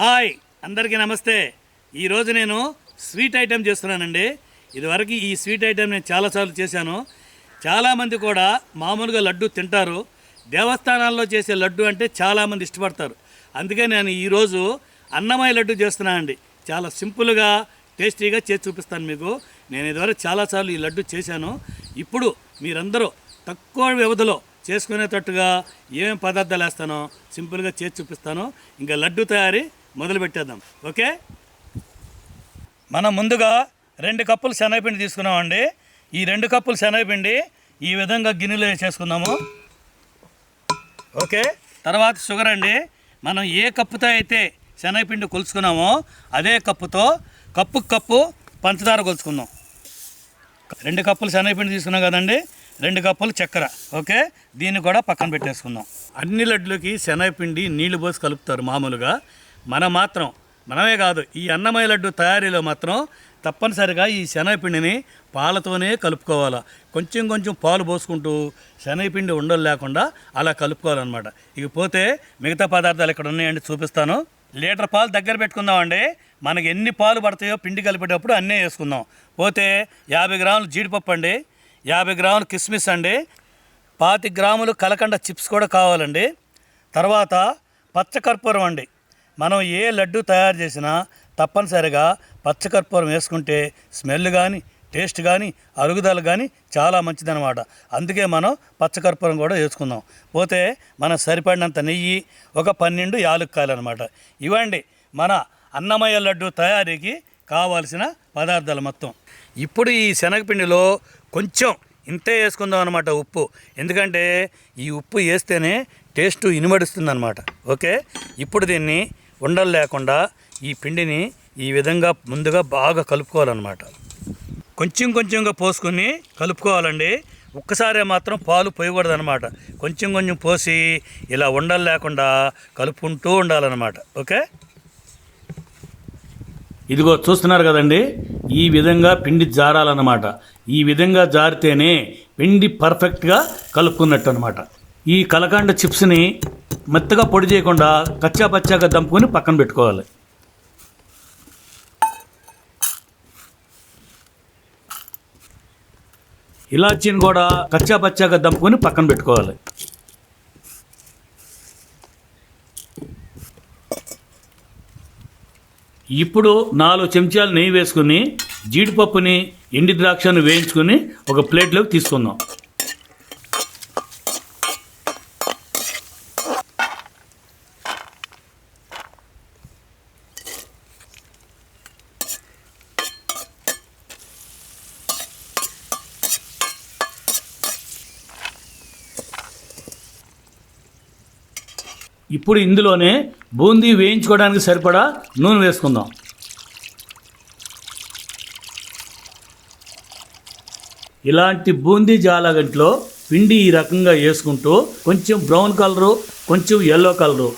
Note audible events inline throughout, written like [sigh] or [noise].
Hi అందరికీ నమస్తే. ఈరోజు నేను స్వీట్ ఐటెం చేస్తున్నానండి. ఇదివరకు ఈ స్వీట్ ఐటెం నేను చాలాసార్లు చేశాను. చాలామంది కూడా మామూలుగా లడ్డు తింటారు. దేవస్థానాల్లో చేసే లడ్డు అంటే చాలామంది ఇష్టపడతారు. అందుకే నేను ఈరోజు అన్నమయ్య లడ్డు చేస్తున్నానండి చాలా సింపుల్గా టేస్టీగా చేసి చూపిస్తాను మీకు. నేను ఇదివరకు చాలాసార్లు ఈ లడ్డు చేశాను. ఇప్పుడు మీరందరూ తక్కువ వ్యవధిలో చేసుకునేటట్టుగా ఏమేమి పదార్థాలు వేస్తానో సింపుల్గా చేసి చూపిస్తాను. ఇంకా లడ్డు తయారీ మొదలు పెట్టేద్దాం. ఓకే? మనం ముందుగా రెండు కప్పులు శనగపిండి తీసుకున్నామండి. ఈ రెండు కప్పులు శనగపిండి ఈ విధంగా గిన్నెలో వేసేసుకుందాము. ఓకే? తర్వాత షుగర్ అండి. మనం ఏ కప్పుతో అయితే శనగపిండి కొలుచుకున్నామో అదే కప్పుతో కప్పు కప్పు పంచదార కొలుచుకుందాం. రెండు కప్పులు శనగపిండి తీసుకున్నాం కదండి. రెండు కప్పులు చక్కెర. ఓకే? దీన్ని కూడా పక్కన పెట్టేసుకుందాం. అన్ని లడ్లకి శనగపిండి నీళ్ళు పోసి కలుపుతారు మామూలుగా. మనం మాత్రం మనమే కాదు ఈ అన్నమయ్య లడ్డు తయారీలో మాత్రం తప్పనిసరిగా ఈ శనగపిండిని పాలతోనే కలుపుకోవాలి. కొంచెం కొంచెం పాలు పోసుకుంటూ శనగపిండి ఉండలు లేకుండా అలా కలుపుకోవాలన్నమాట. ఇక పోతే మిగతా పదార్థాలు ఇక్కడ ఉన్నాయండి చూపిస్తాను. లీటర్ పాలు దగ్గర పెట్టుకుందామండి. మనకి ఎన్ని పాలు పడతాయో పిండి కలిపేటప్పుడు అన్నీ వేసుకుందాం. పోతే యాభై గ్రాములు జీడిపప్పు అండి యాభై గ్రాములు కిస్మిస్ అండి పాతి గ్రాములు కలకండ చిప్స్ కూడా కావాలండి. తర్వాత పచ్చకర్పూరం అండి. మనం ఏ లడ్డు తయారు చేసినా తప్పనిసరిగా పచ్చకర్పూరం వేసుకుంటే స్మెల్ కానీ టేస్ట్ కానీ అరుగుదల కానీ చాలా మంచిదన్నమాట. అందుకే మనం పచ్చకర్పూరం కూడా వేసుకుందాం. పోతే మన సరిపడినంత నెయ్యి ఒక పన్నెండు యాలుక్కాయలు అనమాట ఇవ్వండి మన అన్నమయ్య లడ్డు తయారీకి కావాల్సిన పదార్థాలు మొత్తం. ఇప్పుడు ఈ శనగపిండిలో కొంచెం ఇంతే వేసుకుందాం అనమాట ఉప్పు. ఎందుకంటే ఈ ఉప్పు వేస్తేనే టేస్ట్ ఇనుమడుస్తుంది అనమాట ఓకే? ఇప్పుడు దీన్ని ఉండలు లేకుండా ఈ పిండిని ఈ విధంగా ముందుగా బాగా కలుపుకోవాలన్నమాట. కొంచెం కొంచెంగా పోసుకుని కలుపుకోవాలండి. ఒక్కసారే మాత్రం పాలు పోయకూడదు అనమాట కొంచెం కొంచెం పోసి ఇలా ఉండలు లేకుండా కలుపుకుంటూ ఉండాలన్నమాట. ఓకే? ఇదిగో చూస్తున్నారు కదండి ఈ విధంగా పిండి జారాలన్నమాట. ఈ విధంగా జారితేనే పిండి పర్ఫెక్ట్గా కలుపుకున్నట్టు అనమాట ఈ కలకండ చిప్స్ని మెత్తగా పొడి చేయకుండా కచ్చా పచ్చాగా దంపుకొని పక్కన పెట్టుకోవాలి. ఇలాచీని కూడా కచ్చా పచ్చాగా దంపుకొని పక్కన పెట్టుకోవాలి. ఇప్పుడు నాలుగు చెంచాలు నెయ్యి వేసుకుని జీడిపప్పుని ఎండి ద్రాక్షను వేయించుకుని ఒక ప్లేట్లోకి తీసుకుందాం. ఇప్పుడు ఇందులోనే బూందీ వేయించుకోవడానికి సరిపడా నూనె వేసుకుందాం. ఇలాంటి బూందీ జాలగంట్లో పిండి ఈ రకంగా వేసుకుంటూ కొంచెం బ్రౌన్ కలరు కొంచెం ఎల్లో కలరు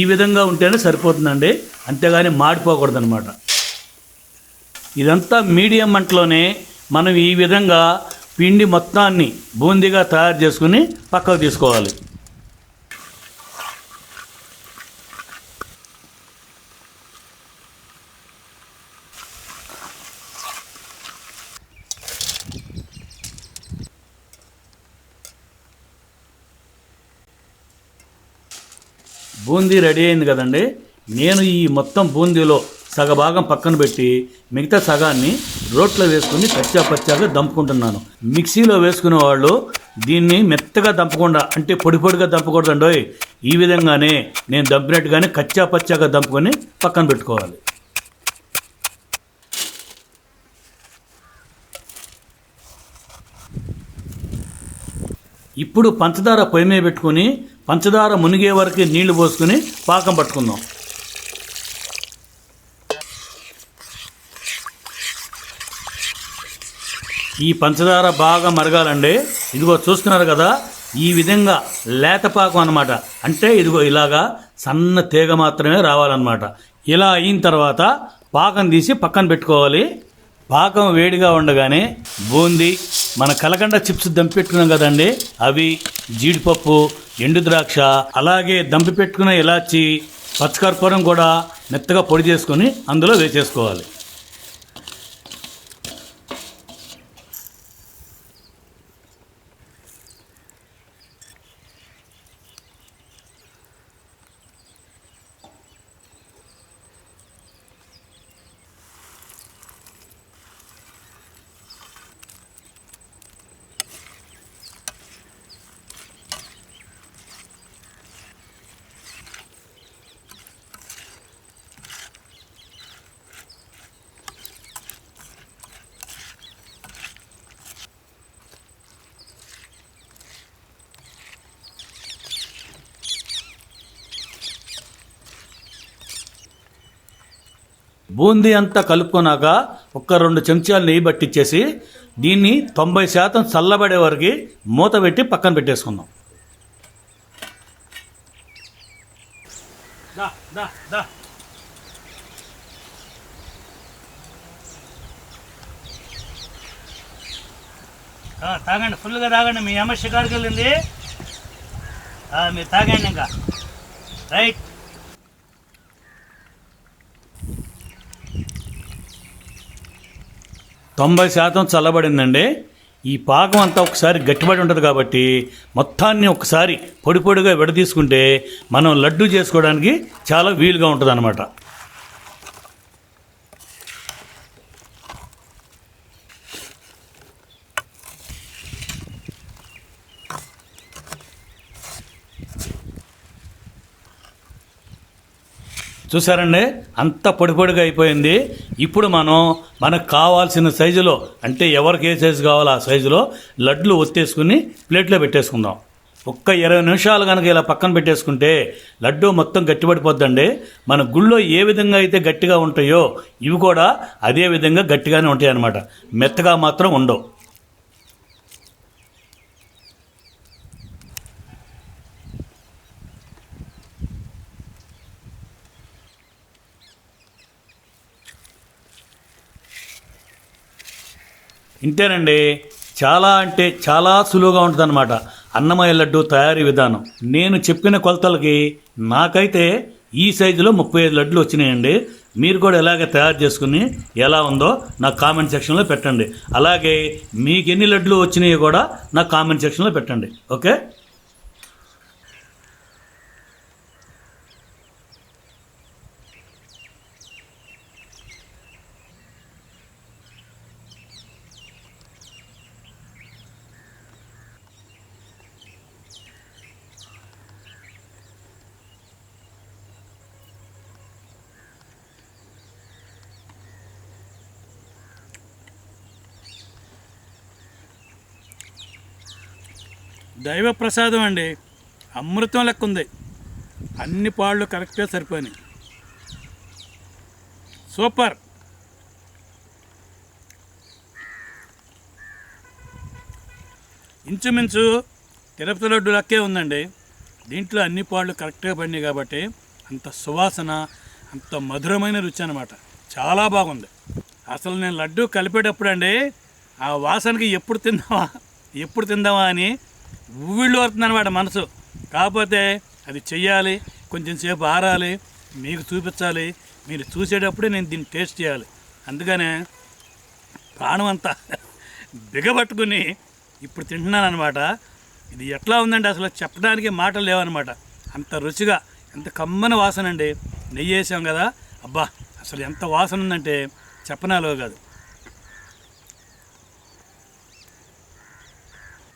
ఈ విధంగా ఉంటేనే సరిపోతుందండి. అంతేగాని మాడిపోకూడదనమాట ఇదంతా మీడియం మంటలోనే మనం ఈ విధంగా పిండి మొత్తాన్ని బూందీగా తయారు చేసుకుని పక్కకు తీసుకోవాలి. బూందీ రెడీ అయింది కదండి. నేను ఈ మొత్తం బూందీలో సగభాగం పక్కన పెట్టి మిగతా సగాన్ని రోట్లో వేసుకుని కచ్చా పచ్చాగా దంపుకుంటున్నాను. మిక్సీలో వేసుకునే వాళ్ళు దీన్ని మెత్తగా దంపకుండా అంటే పొడి పొడిగా దంపకూడదండోయ్. ఈ విధంగానే నేను దంపినట్టుగానే కచ్చా పచ్చాగా దంపుకొని పక్కన పెట్టుకోవాలి. ఇప్పుడు పంచదార పొయ్యి మీద పెట్టుకుని పంచదార మునిగే వరకు నీళ్ళు పోసుకుని పాకం పట్టుకుందాం. ఈ పంచదార బాగా మరగాలండి. ఇదిగో చూస్తున్నారు కదా ఈ విధంగా లేతపాకం అన్నమాట. అంటే ఇదిగో ఇలాగా సన్న తీగ మాత్రమే రావాలన్నమాట. ఇలా అయిన తర్వాత పాకం తీసి పక్కన పెట్టుకోవాలి. పాకం వేడిగా ఉండగానే బూందీ మన కలకండ చిప్స్ దంపి పెట్టుకున్నాం కదండి. అవి జీడిపప్పు ఎండు ద్రాక్ష అలాగే దంపి పెట్టుకున్న ఇలాచి పచ్చకర్పూరం కూడా మెత్తగా పొడి చేసుకొని అందులో వేసేసుకోవాలి. బూందీ అంతా కలుపుకున్నాక ఒక్క రెండు చెంచాలు నెయ్యి పట్టించేసి దీన్ని తొంభై శాతం చల్లబడే వరకు మూత పెట్టి పక్కన పెట్టేసుకుందాం. తాగండి ఫుల్గా తాగండి. మీ అమ్మ షికారుకి వెళ్ళింది మీరు తాగండి ఇంకా. రైట్. తొంభై శాతం చల్లబడిందండి. ఈ పాకం అంతా ఒకసారి గట్టిపడి ఉంటుంది కాబట్టి మొత్తాన్ని ఒకసారి పొడి పొడిగా విడదీసుకుంటే మనం లడ్డు చేసుకోవడానికి చాలా వీలుగా ఉంటుంది చూసారండి అంత పొడి పొడిగా అయిపోయింది. ఇప్పుడు మనం మనకు కావాల్సిన సైజులో అంటే ఎవరికి ఏ సైజు కావాలో ఆ సైజులో లడ్లు ఒత్తేసుకుని ప్లేట్లో పెట్టేసుకుందాం. ఒక్క ఇరవై నిమిషాలు కనుక ఇలా పక్కన పెట్టేసుకుంటే లడ్డు మొత్తం గట్టిపడిపోద్దండి. మన గుళ్ళో ఏ విధంగా అయితే గట్టిగా ఉంటాయో ఇవి కూడా అదే విధంగా గట్టిగానే ఉంటాయి అన్నమాట మెత్తగా మాత్రం ఉండవు. ఇంతేనండి. చాలా అంటే చాలా సులువుగా ఉంటుందన్నమాట. అన్నమయ్య లడ్డు తయారీ విధానం. నేను చెప్పిన కొలతలకి నాకైతే ఈ సైజులో ముప్పై ఐదు లడ్లు వచ్చినాయండి. మీరు కూడా ఎలాగ తయారు చేసుకుని ఎలా ఉందో నా కామెంట్ సెక్షన్లో పెట్టండి. అలాగే మీకు ఎన్ని లడ్లు వచ్చినాయో కూడా నా కామెంట్ సెక్షన్లో పెట్టండి. ఓకే? దైవ ప్రసాదం అండి. అమృతం లెక్క ఉంది. అన్ని పాళ్ళు కరెక్ట్గా సరిపోయినాయి. సూపర్. ఇంచుమించు తిరుపతి లడ్డు లెక్కే ఉందండి. దీంట్లో అన్ని పాళ్ళు కరెక్ట్గా పడినాయి కాబట్టి అంత సువాసన అంత మధురమైన రుచి అనమాట చాలా బాగుంది. అసలు నేను లడ్డు కలిపేటప్పుడు అండి ఆ వాసనకి ఎప్పుడు తిందామా ఎప్పుడు తిందామా అని ఊళ్ళో మనసు. కాకపోతే అది చెయ్యాలి కొంచెం సేపు ఆరాలి మీకు చూపించాలి మీరు చూసేటప్పుడే నేను దీన్ని టేస్ట్ చేయాలి. అందుకనే ప్రాణం అంతా [laughs] బిగబట్టుకుని ఇప్పుడు తింటున్నాను అనమాట ఇది ఎట్లా ఉందంటే అసలు? చెప్పడానికి మాటలు లేవన్నమాట. అంత రుచిగా ఎంత కమ్మని వాసన అండి. నెయ్యి వేసాం కదా? అబ్బా అసలు ఎంత వాసన ఉందంటే చెప్పనాలో కాదు.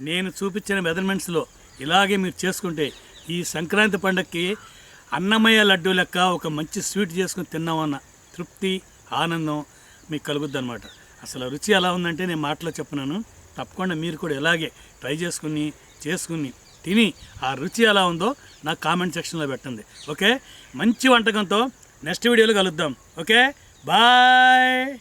నేను చూపించిన మెజర్మెంట్స్లో ఇలాగే మీరు చేసుకుంటే ఈ సంక్రాంతి పండగకి అన్నమయ్య లడ్డు లెక్క ఒక మంచి స్వీట్ చేసుకుని తిన్నామన్న తృప్తి ఆనందం మీకు కలుగుద్ది అనమాట అసలు రుచి ఎలా ఉందంటే నేను మాటలో చెప్పినాను. తప్పకుండా మీరు కూడా ఇలాగే ట్రై చేసుకుని చేసుకుని తిని ఆ రుచి ఎలా ఉందో నాకు కామెంట్ సెక్షన్లో పెట్టండి. ఓకే? మంచి వంటకంతో నెక్స్ట్ వీడియోలో కలుద్దాం. ఓకే? బాయ్!